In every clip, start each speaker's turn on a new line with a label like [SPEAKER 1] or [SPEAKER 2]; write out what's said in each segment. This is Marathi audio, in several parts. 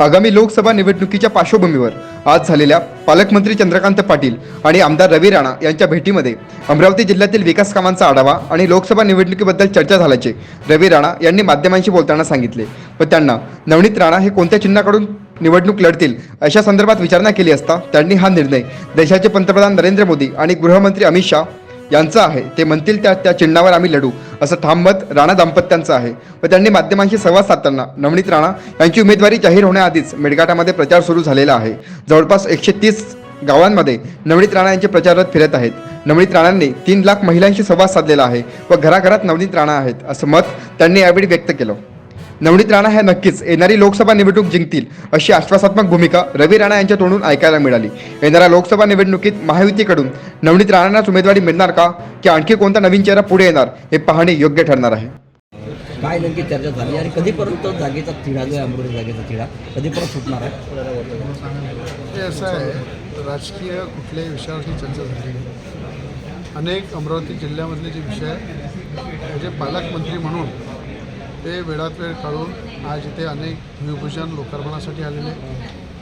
[SPEAKER 1] आगामी लोकसभा निवडणुकीच्या पार्श्वभूमीवर आज झालेल्या पालकमंत्री चंद्रकांत पाटील आणि आमदार रवी राणा यांच्या भेटीमध्ये अमरावती जिल्ह्यातील विकास कामांचा आढावा आणि लोकसभा निवडणुकीबद्दल चर्चा झाल्याचे रवी राणा यांनी माध्यमांशी बोलताना सांगितले. व त्यांना नवनीत राणा हे कोणत्या चिन्हाकडून निवडणूक लढतील अशा संदर्भात विचारणा केली असता त्यांनी हा निर्णय देशाचे पंतप्रधान नरेंद्र मोदी आणि गृहमंत्री अमित शाह यांचं आहे. ते म्हणतील त्या त्या चिन्हावर आम्ही लढू. असं ठाम मत राणा दाम्पत्यांचं आहे. व त्यांनी माध्यमांशी संवाद साधताना नवनीत राणा यांची उमेदवारी जाहीर होण्याआधीच मेडघाटामध्ये प्रचार सुरू झालेला आहे. जवळपास एकशे तीस गावांमध्ये नवनीत राणा यांचे प्रचाररथ फिरत आहेत. नवनीत राणांनी तीन लाख महिलांशी संवाद साधलेला आहे व घराघरात नवनीत राणा आहेत असं मत त्यांनी यावेळी व्यक्त केलं. नवनीत राणा ह्या नक्कीच येणारी लोकसभा निवडणूक जिंकतील अशी आश्वासात्मक भूमिका रवी राणा यांच्या तोंडून ऐकायला मिळाली. येणाऱ्या लोकसभा निवडणुकीत महायुतीकडून नवनीत राणांनाच उमेदवारी मिळणार का? की आणखी कोणता नवीन चेहरा पुढे येणार? हे पाहणे योग्य ठरणार आहे.
[SPEAKER 2] काय नेमकी चर्चा झाली आणि कधीपर्यंत जागेचा तिढा जो आहे अमृत जागेचा तिढा कधीपर्यंत सुटणार आहे?
[SPEAKER 3] हे असं आहे राजकीय कुठल्याही विषयावरती चर्चा झाली अनेक अमरावती जिल्ह्यामधले जे विषय त्याचे पालकमंत्री म्हणून ते वेळात वेळ काढून आज इथे अनेक भूमिपूजन लोकार्पणासाठी आलेले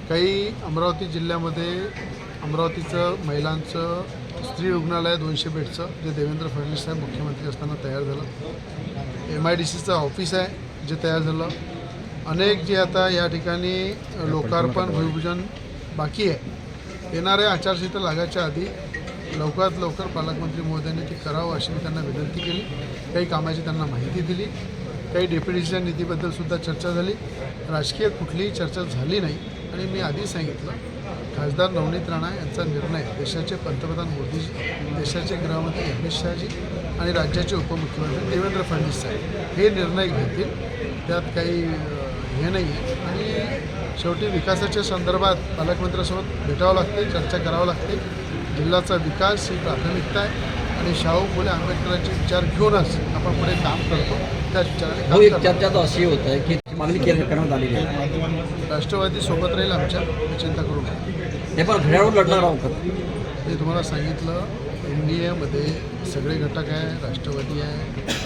[SPEAKER 3] काही अमरावती जिल्ह्यामध्ये अमरावतीचं महिलांचं स्त्री रुग्णालय दोनशे बेडचं जे देवेंद्र फडणवीस साहेब मुख्यमंत्री असताना तयार झालं. एम आय डी सीचं ऑफिस आहे जे तयार झालं. अनेक जे आता या ठिकाणी लोकार्पण भूमिपूजन बाकी आहे. येणाऱ्या आचारसंहिता लागायच्या आधी लवकरात लवकर पालकमंत्री महोदयांनी ती करावं अशी मी त्यांना विनंती केली. काही कामाची त्यांना माहिती दिली. काही डेप्युटीच्या निधीबद्दलसुद्धा चर्चा झाली. राजकीय कुठलीही चर्चा झाली नाही. आणि मी आधी सांगितलं खासदार नवनीत राणा यांचा निर्णय देशाचे पंतप्रधान मोदीजी देशाचे गृहमंत्री अमित शहाजी आणि राज्याचे उपमुख्यमंत्री देवेंद्र फडणवीस साहेब हे निर्णय घेतील. त्यात काही हे नाही आहे आणि शेवटी विकासाच्या संदर्भात पालकमंत्र्यासोबत भेटावं लागते चर्चा करावं लागते. जिल्ह्याचा विकास ही प्राथमिकता आहे. आणि शाहू फुले आंबेडकरांचे विचार घेऊनच आपण पुढे काम करतो. त्याच विचाराने
[SPEAKER 2] हो एक चर्चा तर अशी होत आहे की मागणी केली करण्यात आलेली आहे.
[SPEAKER 3] राष्ट्रवादी सोबत राहील आमच्या ही चिंता करू नका.
[SPEAKER 2] ते पण घड्याळवर लढणार आहोत?
[SPEAKER 3] मी तुम्हाला सांगितलं एन डी एमध्ये सगळे घटक आहे राष्ट्रवादी आहे.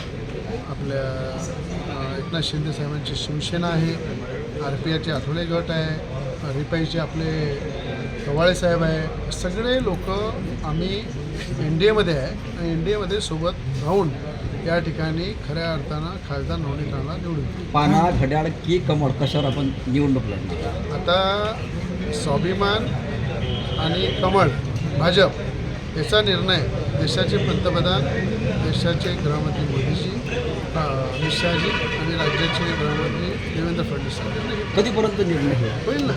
[SPEAKER 3] आपल्या एकनाथ शिंदे साहेबांची शिवसेना आहे. आर पी आयचे आठवले गट आहे. रिपाईचे आपले कवाळे साहेब आहे. सगळे लोक आम्ही एन डी एमध्ये आहे. आणि एन डी एमध्ये सोबत राहून या ठिकाणी खऱ्या अर्थानं खासदार नवनीत राणा निवडून.
[SPEAKER 2] पाना घड्याळ की कमळ कशावर आपण निवडणूक लढणार?
[SPEAKER 3] आता स्वाभिमान आणि कमळ भाजप याचा निर्णय देशाचे पंतप्रधान देशाचे गृहमंत्री मोदीजी शहाजी आणि राज्याचे गृहमंत्री देवेंद्र फडणवीस यांनी.
[SPEAKER 2] कधीपर्यंत निर्णय
[SPEAKER 3] होईल ना.